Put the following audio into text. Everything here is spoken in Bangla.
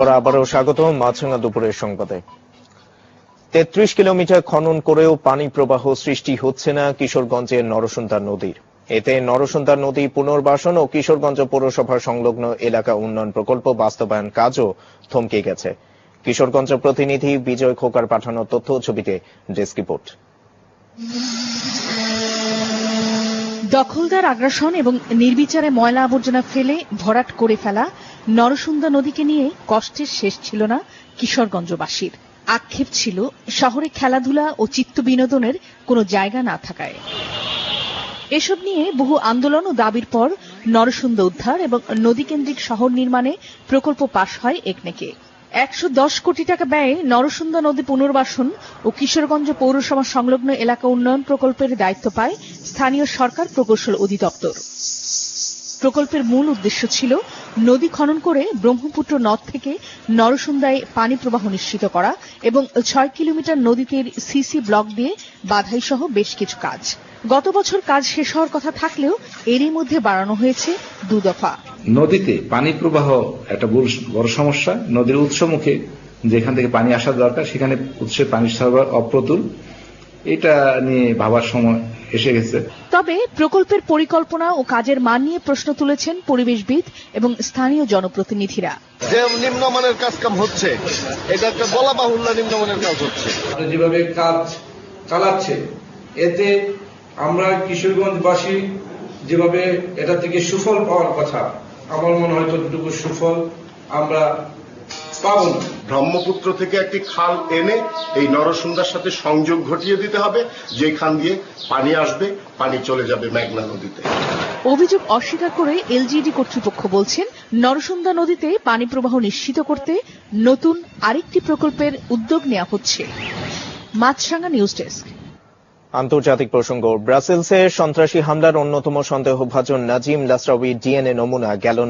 আবারও স্বাগত মাছরাঙা দুপুরের সংবাদে। তেত্রিশ কিলোমিটার খনন করেও পানি প্রবাহ সৃষ্টি হচ্ছে না কিশোরগঞ্জের নরসুন্দা নদীর। এতে নরসুন্দা নদী পুনর্বাসন ও কিশোরগঞ্জ পৌরসভার সংলগ্ন এলাকা উন্নয়ন প্রকল্প বাস্তবায়ন কাজও থমকে গেছে। কিশোরগঞ্জ প্রতিনিধি বিজয় খোকার পাঠানো তথ্য ছবিতে ডেস্ক রিপোর্ট। দখলদার আগ্রাসন এবং নির্বিচারে ময়লা আবর্জনা ফেলে ভরাট করে ফেলা নরসুন্দা নদীকে নিয়ে কষ্টের শেষ ছিল না কিশোরগঞ্জবাসীর। আক্ষেপ ছিল শহরে খেলাধুলা ও চিত্ত বিনোদনের কোনো জায়গা না থাকায়। এসব নিয়ে বহু আন্দোলন ও দাবির পর নরসুন্দা উদ্ধার এবং নদীকেন্দ্রিক শহর নির্মাণে প্রকল্প পাশ হয় একনেকে। একশো দশ কোটি টাকা ব্যয়ে নরসুন্দা নদী পুনর্বাসন ও কিশোরগঞ্জ পৌরসভা সংলগ্ন এলাকা উন্নয়ন প্রকল্পের দায়িত্ব পায় স্থানীয় সরকার প্রকৌশল অধিদপ্তর। প্রকল্পের মূল উদ্দেশ্য ছিল নদী খনন করে ব্রহ্মপুত্র নদ থেকে নরসুন্দায় পানি প্রবাহ নিশ্চিত করা এবং ছয় কিলোমিটার নদীতীর সিসি ব্লক দিয়ে বাধাই সহ বেশ কিছু কাজ। গত বছর কাজ শেষ হওয়ার কথা থাকলেও এরই মধ্যে বাড়ানো হয়েছে দু দফা। নদীতে পানি প্রবাহ একটা বড় সমস্যা। নদীর উৎসমুখে যেখান থেকে পানি আসা দরকার, সেখানে উৎসের পানি সরবরাহ অপ্রতুল। এটা নিয়ে ভাবার সময় এসে গেছে। তবে প্রকল্পের পরিকল্পনা ও কাজের মান নিয়ে প্রশ্ন তুলেছেন পরিবেশবিদ এবং স্থানীয় জনপ্রতিনিধিরা। যে নিম্নমানের কাজ কাম হচ্ছে এটা একটা বলা বাহুল্য নিম্নমানের কাজ হচ্ছে। যেভাবে কাজ চালাচ্ছে এতে আমরা কিশোরগঞ্জবাসী যেভাবে এটা থেকে সুফল পাওয়ার কথা আমার মনে হয় ততটুকু সুফল আমরা পাবো। না ব্রহ্মপুত্র থেকে একটি খাল এনে এই নরসুন্দার সাথে সংযোগ ঘটিয়ে দিতে হবে। যেখান দিয়ে পানি আসবে পানি চলে যাবে মেঘনা নদীতে। অভিযোগ অস্বীকার করে এলজিডি কর্তৃপক্ষ বলছেন নরসুন্দা নদীতে পানি প্রবাহ নিশ্চিত করতে নতুন আরেকটি প্রকল্পের উদ্যোগ নেওয়া হচ্ছে। Maasranga news desk. আন্তর্জাতিক প্রসঙ্গ ব্রাসেলসে সন্ত্রাসী হামলার অন্যতম সন্দেহভাজন নাজিম লাসরাউই ডিএনএ নমুনা গেল